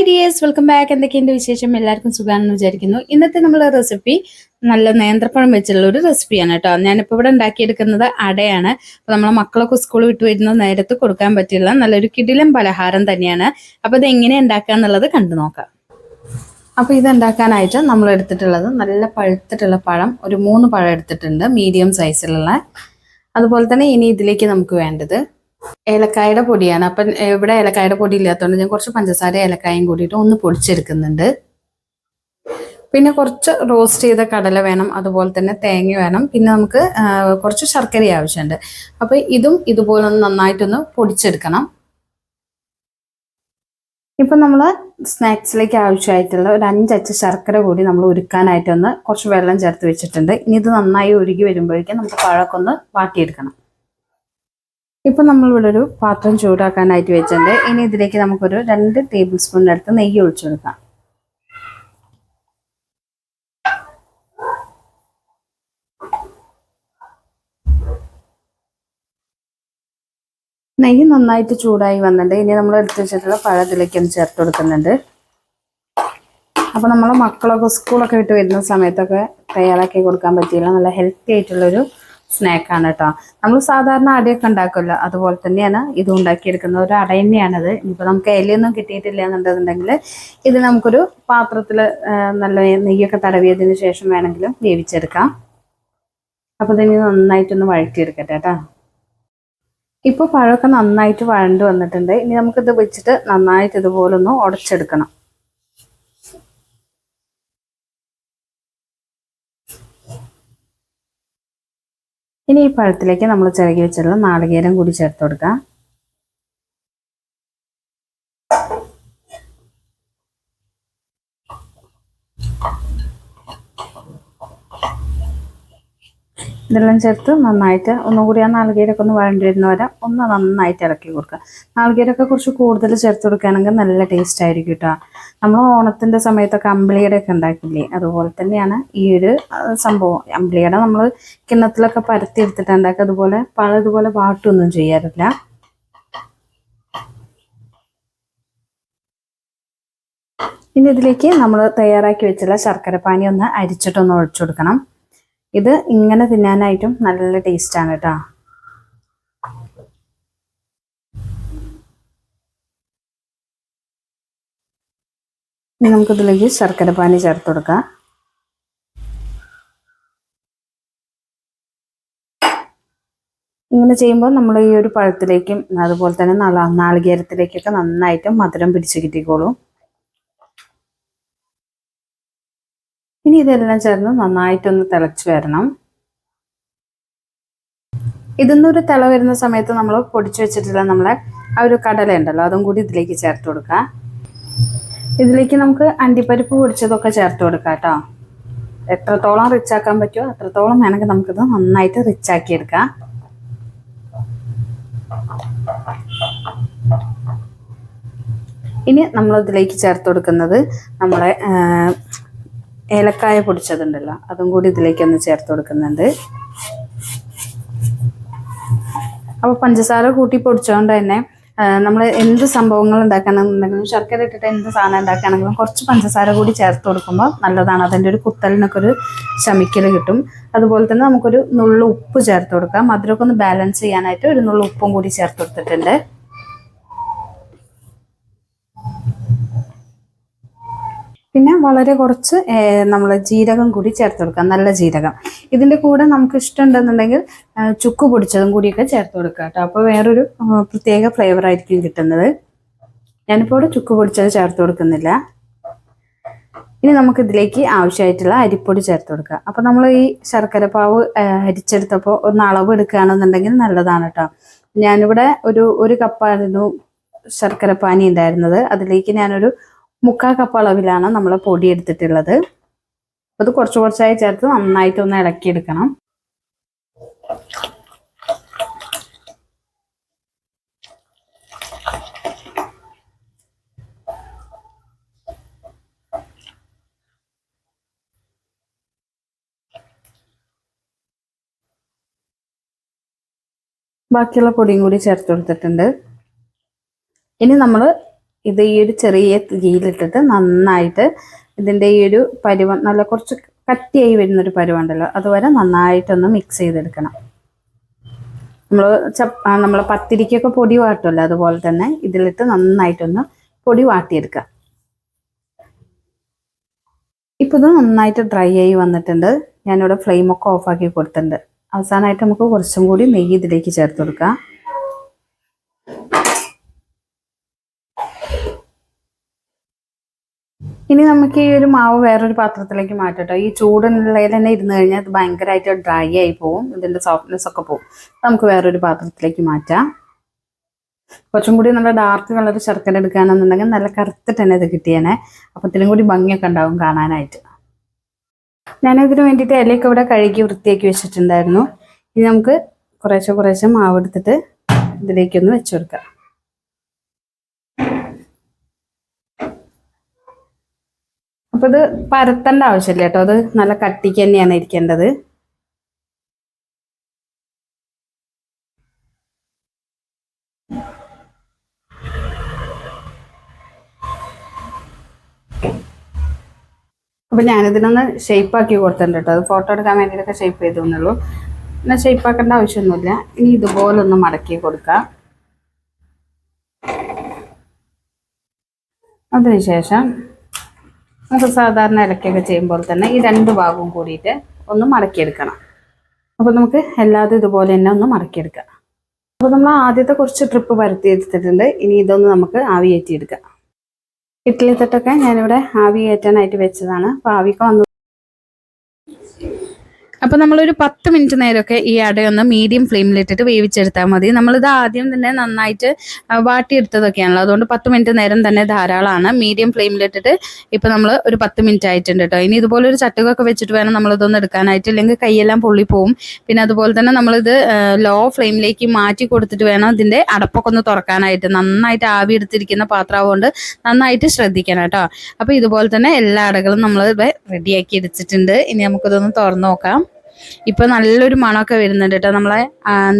Hi dears welcome back. എന്തൊക്കെയുണ്ട് വിശേഷം? എല്ലാവർക്കും സുഖമാണെന്ന് വിചാരിക്കുന്നു. ഇന്നത്തെ നമ്മളെ റെസിപ്പി നല്ല നേന്ത്രപ്പഴം വെച്ചുള്ള ഒരു റെസിപ്പിയാണ് കേട്ടോ. ഞാനിപ്പോൾ ഇവിടെ ഉണ്ടാക്കിയെടുക്കുന്നത് അടയാണ്. അപ്പോൾ നമ്മളെ മക്കളൊക്കെ സ്കൂൾ വിട്ട് വരുന്ന നേരത്ത് കൊടുക്കാൻ പറ്റിയുള്ള നല്ലൊരു കിടിലം പലഹാരം തന്നെയാണ്. അപ്പോൾ ഇത് എങ്ങനെ ഉണ്ടാക്കുക എന്നുള്ളത് കണ്ടു നോക്കാം. അപ്പോൾ ഇത് ഉണ്ടാക്കാനായിട്ട് നമ്മൾ എടുത്തിട്ടുള്ളത് നല്ല പഴുത്തിട്ടുള്ള പഴം ഒരു മൂന്ന് പഴം എടുത്തിട്ടുണ്ട് മീഡിയം സൈസിലുള്ള. അതുപോലെ തന്നെ ഇനി ഇതിലേക്ക് നമുക്ക് വേണ്ടത് ഏലക്കായുടെ പൊടിയാണ്. അപ്പം ഇവിടെ ഏലക്കായുടെ പൊടി ഇല്ലാത്തതുകൊണ്ട് ഞാൻ കുറച്ച് പഞ്ചസാര ഏലക്കായും കൂടിയിട്ട് ഒന്ന് പൊടിച്ചെടുക്കുന്നുണ്ട്. പിന്നെ കുറച്ച് റോസ്റ്റ് ചെയ്ത കടല വേണം അതുപോലെ തന്നെ തേങ്ങ വേണം. പിന്നെ നമുക്ക് കുറച്ച് ശർക്കര ആവശ്യമുണ്ട്. അപ്പോൾ ഇതും ഇതുപോലെ ഒന്ന് നന്നായിട്ടൊന്ന് പൊടിച്ചെടുക്കണം. ഇപ്പം നമ്മൾ സ്നാക്സിലേക്ക് ആവശ്യമായിട്ടുള്ള ഒരു അഞ്ചച്ച് ശർക്കര കൂടി നമ്മൾ ഉരുക്കാനായിട്ടൊന്ന് കുറച്ച് വെള്ളം ചേർത്ത് വെച്ചിട്ടുണ്ട്. ഇനി ഇത് നന്നായി ഉരുകി വരുമ്പോഴേക്കും നമുക്ക് പഴക്കൊന്ന് വാട്ടിയെടുക്കണം. ഇപ്പം നമ്മളിവിടെ ഒരു പാത്രം ചൂടാക്കാനായിട്ട് വെച്ചിട്ടുണ്ട്. ഇനി ഇതിലേക്ക് നമുക്കൊരു രണ്ട് ടേബിൾ സ്പൂൺ അടുത്ത് നെയ്യ് ഒഴിച്ചു കൊടുക്കാം. നെയ്യ് നന്നായിട്ട് ചൂടായി വന്നിട്ടുണ്ട്. ഇനി നമ്മൾ എടുത്ത് വെച്ചിട്ടുള്ള പഴത്തിലേക്ക് ഒന്ന് ചേർത്ത് കൊടുക്കുന്നുണ്ട്. അപ്പോൾ നമ്മൾ മക്കളൊക്കെ സ്കൂളൊക്കെ വിട്ട് വരുന്ന സമയത്തൊക്കെ തയ്യാറാക്കി കൊടുക്കാൻ പറ്റിയില്ല. നല്ല ഹെൽത്തി ആയിട്ടുള്ളൊരു സ്നാക്കാണ് കേട്ടോ നമ്മൾ സാധാരണ അടയൊക്കെ ഉണ്ടാക്കുമല്ലോ അതുപോലെ തന്നെയാണ് ഇത് ഉണ്ടാക്കിയെടുക്കുന്നത്. ഒരു അട തന്നെയാണത് ഇനിയിപ്പോൾ നമുക്ക് ഇലയൊന്നും കിട്ടിയിട്ടില്ല എന്നുണ്ടെന്നുണ്ടെങ്കിൽ ഇത് നമുക്കൊരു പാത്രത്തിൽ നല്ല നെയ്യൊക്കെ തടവിയതിന് ശേഷം വേണമെങ്കിലും വേവിച്ചെടുക്കാം. അപ്പോൾ ഇതിന് നന്നായിട്ടൊന്ന് വഴറ്റിയെടുക്കട്ടെ കേട്ടോ ഇപ്പോൾ പഴമൊക്കെ നന്നായിട്ട് വഴണ്ട് വന്നിട്ടുണ്ട്. ഇനി നമുക്കിത് വെച്ചിട്ട് നന്നായിട്ട് ഇതുപോലൊന്ന് ഉടച്ചെടുക്കണം. ഇനി ഈ പഴത്തിലേക്ക് നമ്മൾ ചിരകി വെച്ചുള്ള നാളികേരം കൂടി ചേർത്ത് കൊടുക്കാം. ഇതെല്ലാം ചേർത്ത് നന്നായിട്ട് ഒന്നുകൂടി ആ നാളികേരൊക്കെ ഒന്ന് വഴണ്ടി വരുന്ന വരെ ഒന്ന് നന്നായിട്ട് ഇളക്കി കൊടുക്കുക. നാളികേരൊക്കെ കുറച്ച് കൂടുതൽ ചേർത്ത് കൊടുക്കുകയാണെങ്കിൽ നല്ല ടേസ്റ്റ് ആയിരിക്കും കേട്ടോ. നമ്മൾ ഓണത്തിന്റെ സമയത്തൊക്കെ അമ്പിളിയുടെ ഒക്കെ ഉണ്ടാക്കില്ലേ? അതുപോലെ തന്നെയാണ് ഈ ഒരു സംഭവം. അമ്പിളിയുടെ നമ്മൾ കിണ്ണത്തിലൊക്കെ പരത്തി എടുത്തിട്ട് ഉണ്ടാക്കുക. അതുപോലെ പല ഇതുപോലെ വാട്ടൊന്നും ചെയ്യാറില്ല. ഇനി ഇതിലേക്ക് നമ്മൾ തയ്യാറാക്കി വെച്ചുള്ള ശർക്കര പാനി ഒന്ന് അരിച്ചിട്ടൊന്ന് ഒഴിച്ചു കൊടുക്കണം. ഇത് ഇങ്ങനെ തിന്നാനായിട്ടും നല്ല ടേസ്റ്റാണ് കേട്ടോ ഇനി നമുക്കിതിലേക്ക് ശർക്കര പാനി ചേർത്ത് കൊടുക്കാം. ഇങ്ങനെ ചെയ്യുമ്പോൾ നമ്മൾ ഈ ഒരു പഴത്തിലേക്കും അതുപോലെ തന്നെ നാളികേരത്തിലേക്കൊക്കെ നന്നായിട്ട് മധുരം പിടിച്ച് കിട്ടിക്കോളും. ഇനി ഇതെല്ലാം ചേർന്ന് നന്നായിട്ടൊന്ന് തിളച്ച് വരണം. ഇതിന്നൊരു തിള വരുന്ന സമയത്ത് നമ്മൾ പൊടിച്ചു വെച്ചിട്ടുള്ള നമ്മളെ ആ ഒരു കടല ഉണ്ടല്ലോ അതും കൂടി ഇതിലേക്ക് ചേർത്ത് കൊടുക്കുക. ഇതിലേക്ക് നമുക്ക് അണ്ടിപ്പരിപ്പ് പൊടിച്ചതൊക്കെ ചേർത്ത് കൊടുക്കാം കേട്ടോ. എത്രത്തോളം റിച്ച് ആക്കാൻ പറ്റുമോ അത്രത്തോളം വേണമെങ്കിൽ നമുക്കിത് നന്നായിട്ട് റിച്ച് ആക്കി എടുക്കാം. ഇനി നമ്മൾ ഇതിലേക്ക് ചേർത്ത് കൊടുക്കുന്നത് നമ്മളെ ഏലക്കായ പൊടിച്ചതുണ്ടല്ലോ അതും കൂടി ഇതിലേക്ക് ഒന്ന് ചേർത്ത് കൊടുക്കുന്നുണ്ട്. അപ്പോൾ പഞ്ചസാര കൂട്ടി പൊടിച്ചതുകൊണ്ട് തന്നെ നമ്മൾ എന്ത് സംഭവങ്ങൾ ഉണ്ടാക്കണമെന്നുണ്ടെങ്കിലും ശർക്കര ഇട്ടിട്ട് എന്ത് സാധനം ഉണ്ടാക്കുകയാണെങ്കിലും കുറച്ച് പഞ്ചസാര കൂടി ചേർത്ത് കൊടുക്കുമ്പോൾ നല്ലതാണ്. അതിന്റെ ഒരു കുത്തലിനൊക്കെ ഒരു ശമിക്കൽ കിട്ടും. അതുപോലെ തന്നെ നമുക്കൊരു നുള്ളു ഉപ്പ് ചേർത്ത് കൊടുക്കാം. മധുരമൊക്കെ ഒന്ന് ബാലൻസ് ചെയ്യാനായിട്ട് ഒരു നുള്ളു ഉപ്പും കൂടി ചേർത്ത് കൊടുത്തിട്ടുണ്ട്. പിന്നെ വളരെ കുറച്ച് നമ്മൾ ജീരകം കൂടി ചേർത്ത് കൊടുക്കാം നല്ല ജീരകം. ഇതിന്റെ കൂടെ നമുക്ക് ഇഷ്ടമുണ്ടെന്നുണ്ടെങ്കിൽ ചുക്ക് പൊടിച്ചതും കൂടിയൊക്കെ ചേർത്ത് കൊടുക്കുക കേട്ടോ. അപ്പോൾ വേറൊരു പ്രത്യേക ഫ്ലേവർ ആയിരിക്കും കിട്ടുന്നത്. ഞാനിപ്പോൾ ഇവിടെ ചുക്ക് പൊടിച്ചത് ചേർത്ത് കൊടുക്കുന്നില്ല. ഇനി നമുക്ക് ഇതിലേക്ക് ആവശ്യമായിട്ടുള്ള അരിപ്പൊടി ചേർത്ത് കൊടുക്കുക അപ്പോൾ നമ്മൾ ഈ ശർക്കര പാവ് അരിച്ചെടുത്തപ്പോൾ ഒന്ന് അളവ് എടുക്കുകയാണെന്നുണ്ടെങ്കിൽ നല്ലതാണ് കേട്ടോ. ഞാനിവിടെ ഒരു ഒരു കപ്പായിരുന്നു ശർക്കര പാനി ഉണ്ടായിരുന്നത്. അതിലേക്ക് ഞാനൊരു മുക്കാൽ കപ്പ് അളവിലാണ് നമ്മൾ പൊടി എടുത്തിട്ടുള്ളത്. അത് കുറച്ച് കുറച്ചായി ചേർത്ത് നന്നായിട്ട് ഒന്ന് ഇളക്കിയെടുക്കണം. ബാക്കിയുള്ള പൊടിയും കൂടി ചേർത്ത് കൊടുത്തിട്ടുണ്ട്. ഇനി നമ്മൾ ഇത് ഈ ഒരു ചെറിയ തീയിലിട്ടിട്ട് നന്നായിട്ട് ഇതിന്റെ ഈ ഒരു പരുവം നല്ല കുറച്ച് കട്ടിയായി വരുന്നൊരു പരുവുണ്ടല്ലോ അതുവരെ നന്നായിട്ടൊന്ന് മിക്സ് ചെയ്തെടുക്കണം. നമ്മൾ ചപ്പ നമ്മൾ പത്തിരിക്കൊക്കെ പൊടി വാട്ടുമല്ലോ അതുപോലെ തന്നെ ഇതിലിട്ട് നന്നായിട്ടൊന്ന് പൊടി വാട്ടിയെടുക്കുക ഇപ്പം ഇത് നന്നായിട്ട് ഡ്രൈ ആയി വന്നിട്ടുണ്ട്. ഞാനിവിടെ ഫ്ലെയിമൊക്കെ ഓഫാക്കി കൊടുത്തിട്ടുണ്ട്. അവസാനമായിട്ട് നമുക്ക് കുറച്ചും കൂടി നെയ്യ് ഇതിലേക്ക് ചേർത്ത് കൊടുക്കാം. ഇനി നമുക്ക് ഈ ഒരു മാവ് വേറൊരു പാത്രത്തിലേക്ക് മാറ്റട്ടോ. ഈ ചൂടുള്ളതിൽ തന്നെ ഇരുന്ന് കഴിഞ്ഞാൽ അത് ഭയങ്കരമായിട്ട് ഡ്രൈ ആയി പോവും. ഇതിന്റെ സോഫ്റ്റ്നെസ് ഒക്കെ പോവും. നമുക്ക് വേറൊരു പാത്രത്തിലേക്ക് മാറ്റാം. കുറച്ചും കൂടി നല്ല ഡാർക്ക് കളർ ശർക്കര എടുക്കുകയാണെന്നുണ്ടെങ്കിൽ നല്ല കറുത്തിട്ട് തന്നെ ഇത് കിട്ടിയേനെ. അപ്പം കൂടി ഭംഗിയൊക്കെ ഉണ്ടാവും കാണാനായിട്ട്. ഞാനിതിനു വേണ്ടിയിട്ട് ഇലയൊക്കെ ഇവിടെ കഴുകി വൃത്തിയാക്കി വെച്ചിട്ടുണ്ടായിരുന്നു. ഇനി നമുക്ക് കുറേശ്ശെ കുറേശ്ശെ മാവെടുത്തിട്ട് ഇതിലേക്കൊന്ന് വെച്ചു കൊടുക്കാം. അപ്പൊ ഇത് പരത്തേണ്ട ആവശ്യമില്ല കേട്ടോ. അത് നല്ല കട്ടിക്ക് തന്നെയാണ് ഇരിക്കേണ്ടത്. അപ്പൊ ഞാനിതിനൊന്ന് ഷേപ്പ് ആക്കി കൊടുത്തിട്ടുണ്ട് കേട്ടോ. അത് ഫോട്ടോ എടുക്കാൻ വേണ്ടിയിട്ടൊക്കെ ഷേപ്പ് ചെയ്തു എന്നുള്ളൂ. എന്നാൽ ഷേപ്പ് ആക്കേണ്ട ആവശ്യമൊന്നുമില്ല. ഇനി ഇതുപോലെ ഒന്ന് മടക്കി കൊടുക്കാം. അതിനുശേഷം നമുക്ക് സാധാരണ ഇലക്കൊക്കെ ചെയ്യുമ്പോൾ തന്നെ ഈ രണ്ട് ഭാഗവും കൂടിയിട്ട് ഒന്ന് മടക്കിയെടുക്കണം. അപ്പോൾ നമുക്ക് എല്ലാതും ഇതുപോലെ തന്നെ ഒന്ന് മടക്കിയെടുക്കാം. അപ്പോൾ നമ്മൾ ആദ്യത്തെ കുറച്ച് ട്രിപ്പ് പരത്തി എടുത്തിട്ടുണ്ട്. ഇനി ഇതൊന്ന് നമുക്ക് ആവി കയറ്റിയെടുക്കാം ഇഡ്ഡലി തട്ടൊക്കെ ഞാനിവിടെ ആവി കയറ്റാനായിട്ട് വെച്ചതാണ്. അപ്പോൾ ആവിക്ക് വന്നു അപ്പോൾ നമ്മളൊരു പത്ത് മിനിറ്റ് നേരമൊക്കെ ഈ അടയൊന്ന് മീഡിയം ഫ്ലെയിമിലിട്ടിട്ട് വേവിച്ചെടുത്താൽ മതി. നമ്മളിത് ആദ്യം തന്നെ നന്നായിട്ട് വാട്ടിയെടുത്തതൊക്കെയാണല്ലോ. അതുകൊണ്ട് പത്ത് മിനിറ്റ് നേരം തന്നെ ധാരാളമാണ്. മീഡിയം ഫ്ലെയിമിലിട്ടിട്ട് ഇപ്പോൾ നമ്മൾ ഒരു പത്ത് മിനിറ്റ് ആയിട്ടുണ്ട് കേട്ടോ. ഇനി ഇതുപോലെ ഒരു ചട്ടുകൊക്കെ വെച്ചിട്ട് വേണം നമ്മളിതൊന്ന് എടുക്കാനായിട്ട്. ഇല്ലെങ്കിൽ കൈയെല്ലാം പൊള്ളി പോവും. പിന്നെ അതുപോലെ തന്നെ നമ്മളിത് ലോ ഫ്ലെയിമിലേക്ക് മാറ്റി കൊടുത്തിട്ട് വേണം ഇതിന്റെ അടപ്പൊക്കെ ഒന്ന് തുറക്കാനായിട്ട്. നന്നായിട്ട് ആവി എടുത്തിരിക്കുന്ന പാത്രമാവുകൊണ്ട് നന്നായിട്ട് ശ്രദ്ധിക്കണം കേട്ടോ. അപ്പോൾ ഇതുപോലെ തന്നെ എല്ലാ അടകളും നമ്മൾ റെഡിയാക്കി എടുത്തിട്ടുണ്ട്. ഇനി നമുക്കിതൊന്ന് തുറന്നു നോക്കാം. ഇപ്പൊ നല്ലൊരു മണമൊക്കെ വരുന്നുണ്ട് കേട്ടോ. നമ്മളെ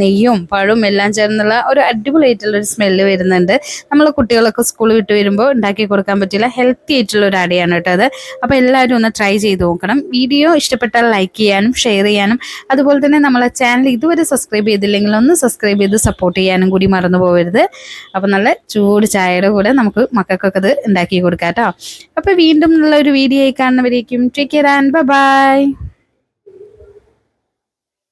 നെയ്യും പഴവും എല്ലാം ചേർന്നുള്ള ഒരു അടിപൊളിയായിട്ടുള്ള ഒരു സ്മെല്ല് വരുന്നുണ്ട്. നമ്മൾ കുട്ടികളൊക്കെ സ്കൂൾ വിട്ട് വരുമ്പോൾ ഉണ്ടാക്കി കൊടുക്കാൻ പറ്റില്ല ഹെൽത്തി ആയിട്ടുള്ള ഒരു അടയാണ് കേട്ടോ അത്. അപ്പോൾ എല്ലാവരും ഒന്ന് ട്രൈ ചെയ്ത് നോക്കണം. വീഡിയോ ഇഷ്ടപ്പെട്ടാൽ ലൈക്ക് ചെയ്യാനും ഷെയർ ചെയ്യാനും അതുപോലെ തന്നെ നമ്മളെ ചാനൽ ഇതുവരെ സബ്സ്ക്രൈബ് ചെയ്തില്ലെങ്കിൽ ഒന്ന് സബ്സ്ക്രൈബ് ചെയ്ത് സപ്പോർട്ട് ചെയ്യാനും കൂടി മറന്നു പോകരുത് അപ്പോൾ നല്ല ചൂട് ചായയുടെ കൂടെ നമുക്ക് മക്കൾക്കൊക്കെ ഇത് ഉണ്ടാക്കി കൊടുക്കാം കേട്ടോ. അപ്പോൾ വീണ്ടും ഉള്ള ഒരു വീഡിയോ ആയി കാണുന്നവരേക്കും ടേക്ക് കെയർ ആൻഡ് ബൈ